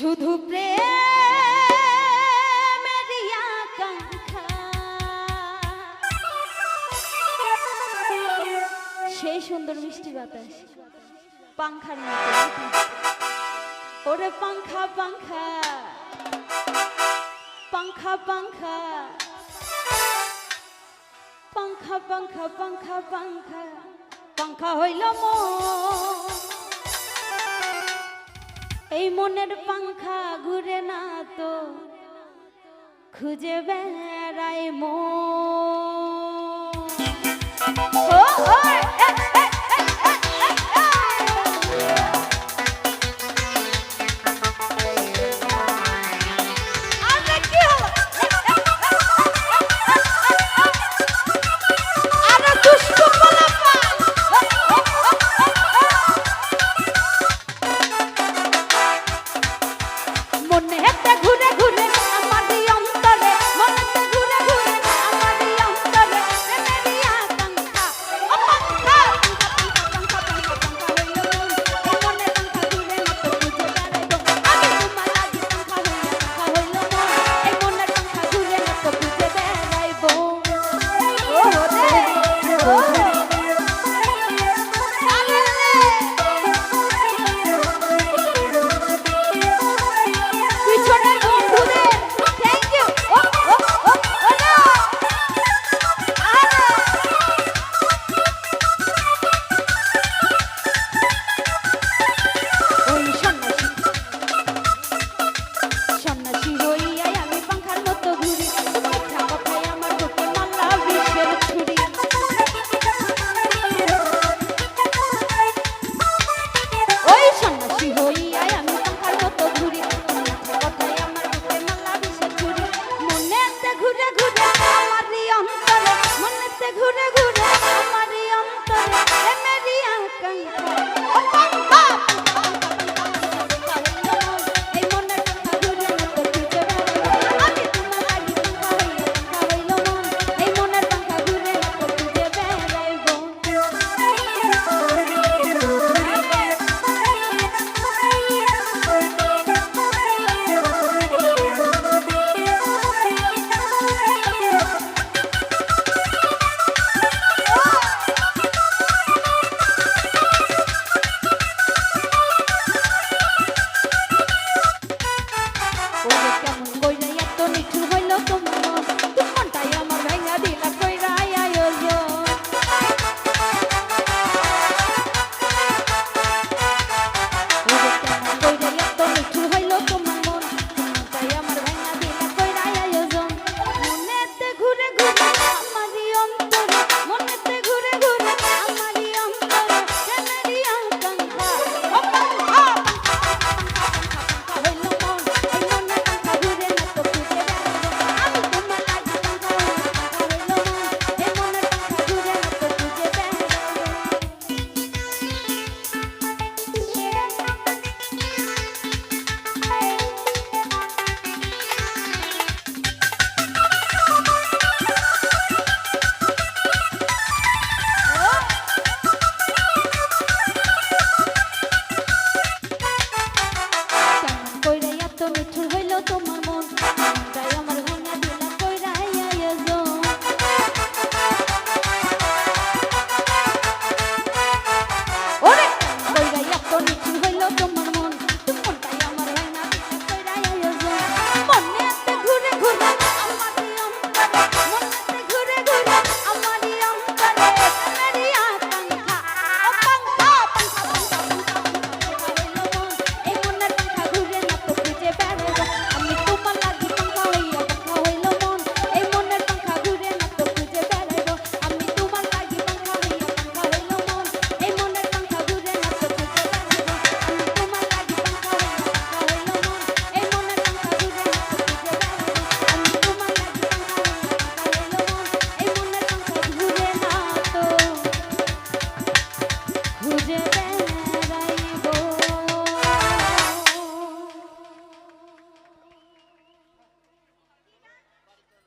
শুধু প্রেম সেই সুন্দর মিষ্টি বাতাস, পাংখার ওরে পাংখা পাংখা পাংখা পাংখা পাংখা পাংখা পাংখা পাংখা পাংখা হইল মন। মনের পাংখা ঘুরে না তো খুঁজে বেড়ায় মন। ছেড়ে